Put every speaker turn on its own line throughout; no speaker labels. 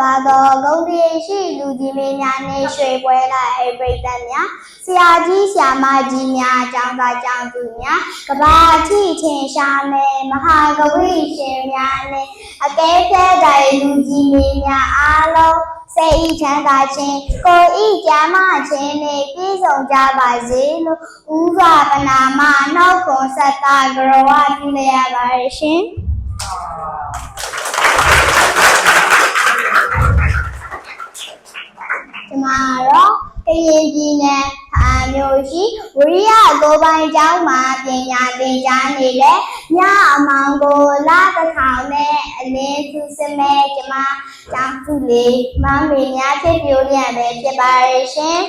ပါသောဂုံတည်ရှိလူကြီးမင်းများနှင့်ရွှေပွဲလာအိပရိသတ်များဆရာကြီးဆရာမကြီးများကျောင်းသားကျောင်းသူများကဘာတိထင်ရှားမဲ့မဟာကဝိရှင်များနှင့်အကဲဖြဲတိုင်လူကြီးမင်းများအားလုံးစိတ်ဤချမ်းသာခြင်းကိုယ်ဤကြမ်းမခြင်းနှင့်ပြည့်စုံကြပါစေလို့ဥစွာပနာမနှုတ်ခွန်ဆက်တာကရဝပြုလျက်ပါရရှင် ဒီမှာတော့ကရင်ပြည်နယ်အာမျိုးရှိဝိရိယကိုပိုင်ကျောင်းမှာပညာသင်ကြားနေတဲ့ညအမောင်ကိုလာတစ်ထောင်နဲ့အလင်းသူစမဲကျမကျောင်းသူလေးမမမေများဖြစ်ပြိုးလျက်ပဲဖြစ်ပါရဲ့ရှင်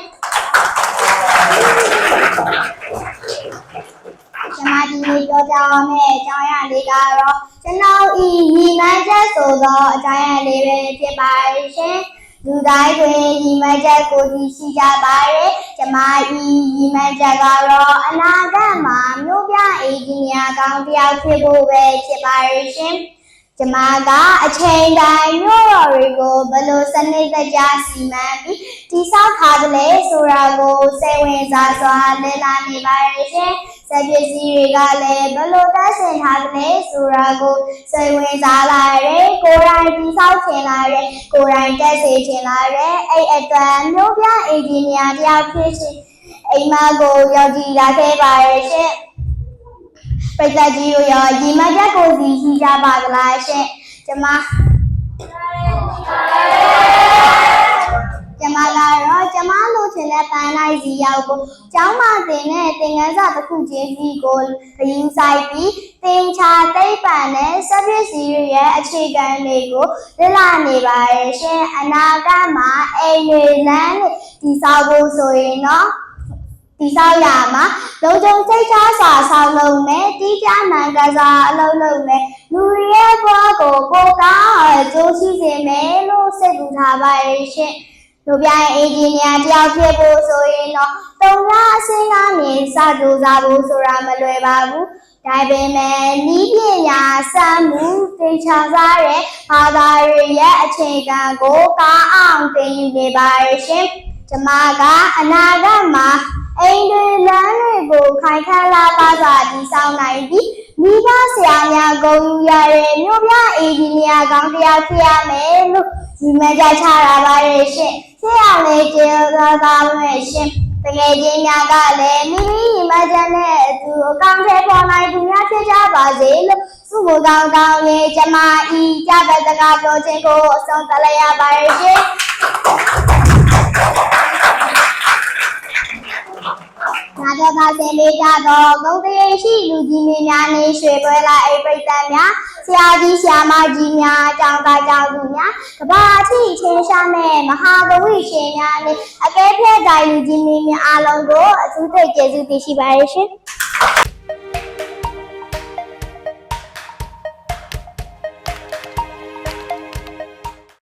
ကျမဒီနေ့ပြောကြရမယ့်အကြောင်းအရာလေးကတော့ကျွန်တော်ဤညီမချက်ဆိုသောအကြောင်းအရာလေးပဲဖြစ်ပါရဲ့ရှင် လူတိုင်းတွင်ညီမချက်ကိုကြည့်ရှိကြပါရဲ့ကျမဤညီမချက်ကတော့အနာဂတ်မှာမြို့ပြအေဂျင်နီယာကောင်းတစ်ယောက်ဖြစ်ဖို့ပဲဖြစ်ပါရဲ့ရှင်ကျမကအချိန်တိုင်းမြို့တော်တွေကိုဘယ်လိုစနစ်တကျစီမံပြီးတိဆောက်ထားသလဲဆိုတာကိုစိတ်ဝင်စားစွာလေ့လာနေပါရဲ့ရှင်။ စက်ပစ္စည်းတွေကလည်းဘယ်လိုတက်ဆင်ထားသလဲဆိုတာကိုစိတ်ဝင်စားလာတဲ့ကိုယ်တိုင်တိဆောက်ချင်လာတဲ့ကိုယ်တိုင်တက်စေချင်လာတဲ့အဲ့အတွက်မြို့ပြအင်ဂျင်နီယာတယောက်ဖြစ်ရှင်အိမ်မကိုရောက်ကြည့်လာခဲ့ပါရဲ့ရှင်။ပိတ်သက်ကြီးတို့ရောရီမတ်ချက်ကိုစီရှိကြပါသလားရှင်ကျမကျ မကတော့ကျမလိုချင်တဲ့ပန်းလိုက်စီရောက်ဖို့ကျောင်းမှာသင်တဲ့သင်ခန်းစာတစ်ခုချင်းစီကိုဂယူဆိုင်ပြီးသင်ချာသိပ္ပံနဲ့စက်ပစ္စည်းတွေရဲ့အခြေခံတွေကိုလေ့လာနေပါရဲ့ရှင်အနာဂတ်မှာအိမ်တွေလမ်းတွေတည်ဆောက်ဖို့ဆိုရင်တော့ဒီဆောက်ရမှာလုံခြုံစိတ်ချစွာဆောက်လုပ်မယ်တီးကြနိုင်ကစားအလုပ်လုပ်မယ်လူတွေရဲ့ဘဝကိုကိုယ်ကောင်းအကျိုးရှိစေမယ်လို့စိတ်ကူထားပါရဲ့ရှင် လူပြိုင်အင်ဂျင်နီယာတယောက်ဖြစ်ဖို့ဆိုရင်တော့တုံရအစင်းကားမြင်စတူစားဖို့ဆိုတာမလွယ်ပါဘူးဒါပေမဲ့ဤပညာစံမှုသိချာစားတဲ့ဘာသာတွေရဲ့အခြေခံကိုကားအောင်သင်ယူနေပါရဲ့ရှင်ကျမကအနာဂတ်မှာအိမ်တွေလမ်းတွေကိုခိုင်ခန့်လာပါစွာတည်ဆောက်နိုင်ပြီးမိဘဆရာများဂုဏ်ယူရတဲ့မြို့ပြအင်ဂျင်နီယာကောင်းတစ်ယောက်ဖြစ်ရမယ်လို့ဒီမကြချတာပါရဲ့ရှင် ဖြစ်အောင်လေးကျေသာသာပဲရှင်တကယ်ချင်းများကလည်းမိမိညီမချက်နဲ့အတူအကောင့်ထဲပေါ်နိုင်သူများဖြစ်ကြပါစေလို့စုမကောင်းကောင်းရဲ့ကျမဤကြတဲ့စကားပြောခြင်းကိုအဆုံးသတ်လိုက်ရပါရဲ့ရှင်နာတော့ပါစင်လေးကြတော့ဂုံတရေရှိလူကြီးမင်းများနေရွှေပွဲလာအိပရိသတ်များ ဆရာကြီးဆရာမကြီးများကျောင်းသားကျောင်းသူများကဘာတိချင်းရှာမဲ့မဟာကဝိရှင်များနဲ့အကဲဖြဲတိုင်လူကြီးမင်းများအားလုံးကိုအထူးသိကျေးဇူးတင်ရှိပါရဲ့ရှင်